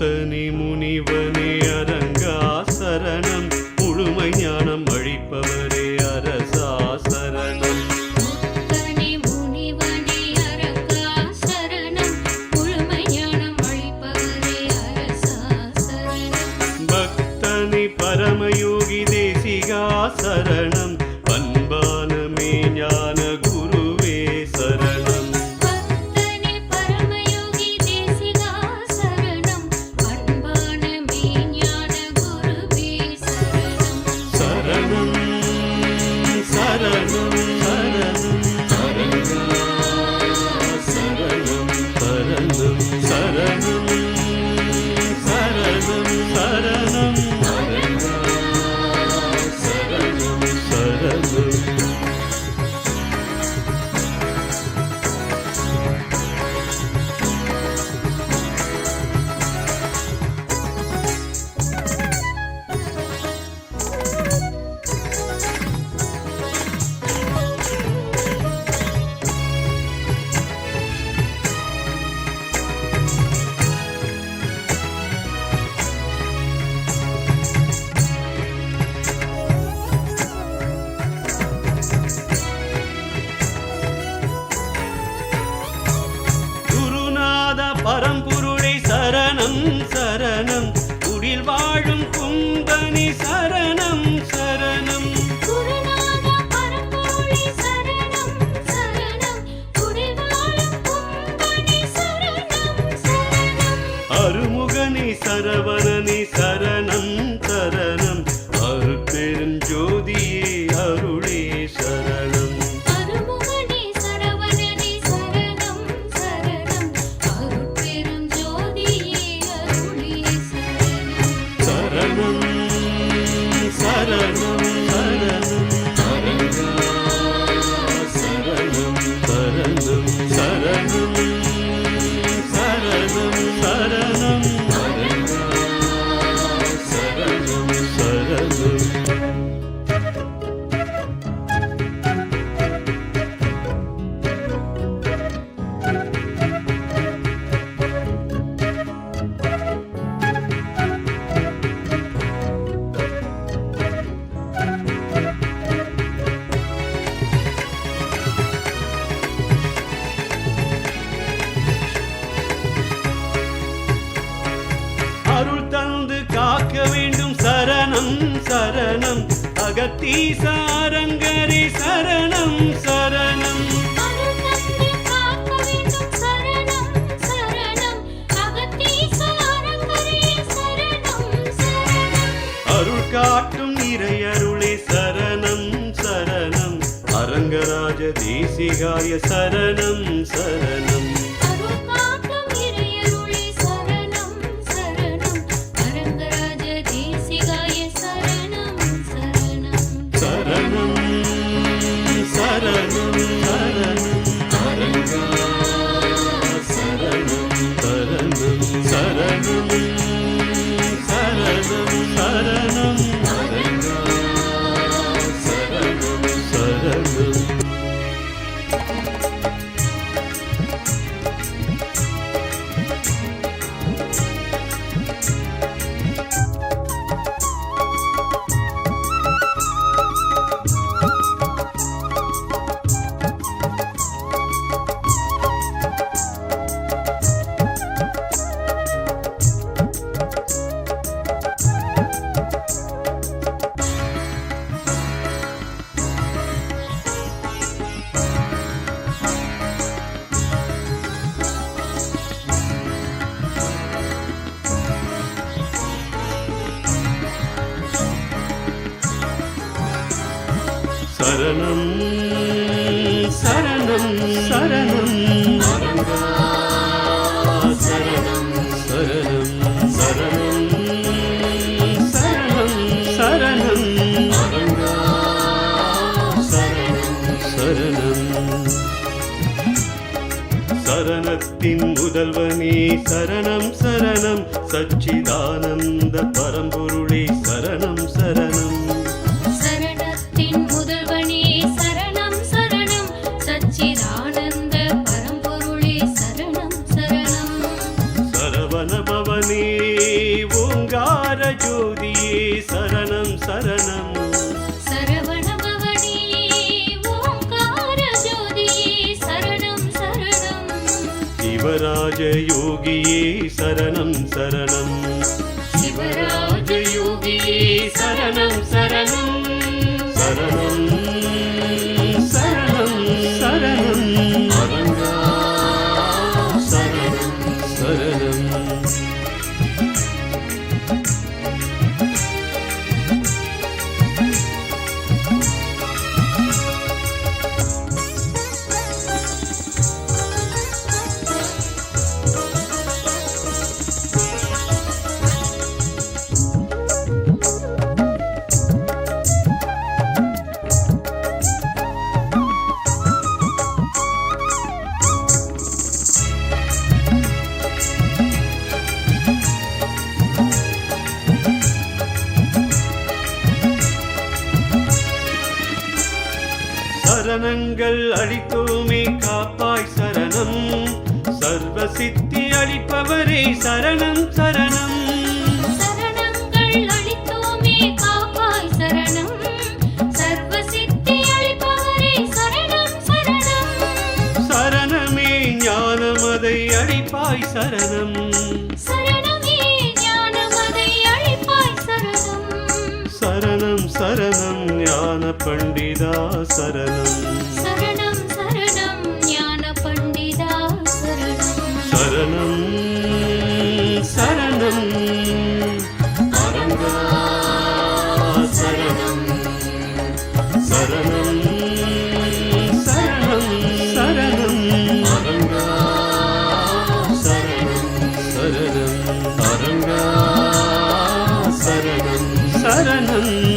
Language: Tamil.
முத்தனி முனிவனே அரங்கா சரணம் முழுமை ஞானம் அழிப்பவரே Thank you. அகத்தீசாரங்கரி சரணம் சரணம் அருள் காட்டும் நிறையருளே சரணம் சரணம் அரங்கராஜ தேசிகாய சரணம் சரணம் சரணம் சரணம் சரணம். சரணம். சரணம் சரணம் சரணம் சரணம். சரணம் சரணத்தின் முதல்வனே சரணம் சரணம். சச்சிதானந்த பரம்பொருளே சரணம் சரணம். சிவனே சரணம் சரணம். சச்சிதானந்த பரம்பொருளே சரணம் சரணம். சரவண பவனே ஓங்கார ஜோதியே சரணம் சரணம். சரணம் சரணம். சரணம் சரணம் சரணங்கள் அளித்தோமே காப்பாய் சரணம். சர்வ சித்தி அளிப்பவரே சரணம் சரணம். காப்பாய் சரணம். சர்வ சித்தி அளிப்பவரே சரணம் சரணம் ஞான பண்டிதா சரணம். சரணம் சரணம் சரணம். சரணம் சரணம். சரணம் சரணம். சரணம்